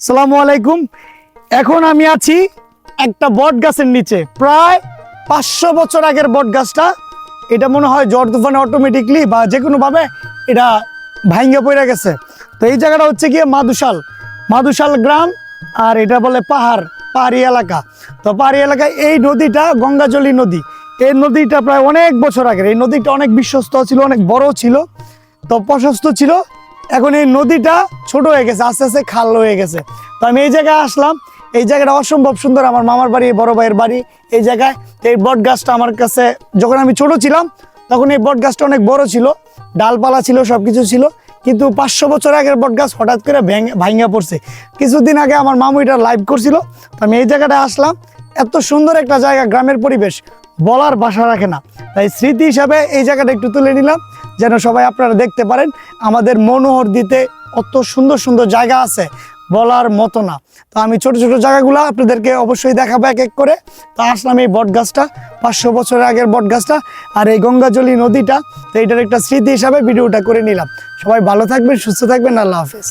সালামু আলাইকুম। এখন আমি আছি একটা বট গাছের নিচে। প্রায় পাঁচশো বছর আগের বট গাছটা এটা মনে হয় ঝড় তুফানে অটোমেটিকলি বা যে কোনোভাবে এটা ভাঙ্গে পড়ে গেছে। তো এই জায়গাটা হচ্ছে গিয়ে মাদুশাল। মাদুশাল গ্রাম আর এটা বলে পাহাড়, পাহাড়ি এলাকা। তো পাহাড়ি এলাকায় এই নদীটা গঙ্গাজলি নদী। এই নদীটা প্রায় অনেক বছর আগের। এই নদীটা অনেক বিশ্বস্ত ছিল, অনেক বড় ছিল। তো প্রশস্ত ছিল। এখন এই নদীটা ছোট হয়ে গেছে, আস্তে আস্তে খাল হয়ে গেছে। তো আমি এই জায়গায় আসলাম, এই জায়গাটা অসম্ভব সুন্দর আমার মামার বাড়ি, বড় ভাইয়ের বাড়ি। এই জায়গায় এই বট গাছটা আমার কাছে, যখন আমি ছোট ছিলাম, তখন এই বট গাছটা অনেক বড় ছিল, ডালপালা ছিল সব কিছু ছিল। কিন্তু পাঁচশো বছর আগের বট গাছ হঠাৎ করে ভেঙে ভাঙা পড়ছে। কিছুদিন আগে আমার মামু এটা লাইভ করছিল, তো আমি এই জায়গাটায় আসলাম। এত সুন্দর একটা জায়গা, গ্রামের পরিবেশ, বলার বাসা রাখে না। তাই স্মৃতি হিসাবে এই জায়গাটা একটু তুলে নিলাম। যেন সবাই আপনারা দেখতে পারেন, আমাদের মনোহর দিতে অত সুন্দর সুন্দর জায়গা আছে বলার মতো না। তো আমি ছোট ছোট জায়গাগুলো আপনাদেরকে অবশ্যই দেখাবো এক এক করে। তো আসলাম এই বট গাছটা পাঁচশো বছরের আগের বট গাছটা আর এই গঙ্গাজলি নদীটা। তো এটার একটা স্মৃতি হিসাবে ভিডিওটা করে নিলাম। সবাই ভালো থাকবেন, সুস্থ থাকবেন, আল্লাহ হাফিজ।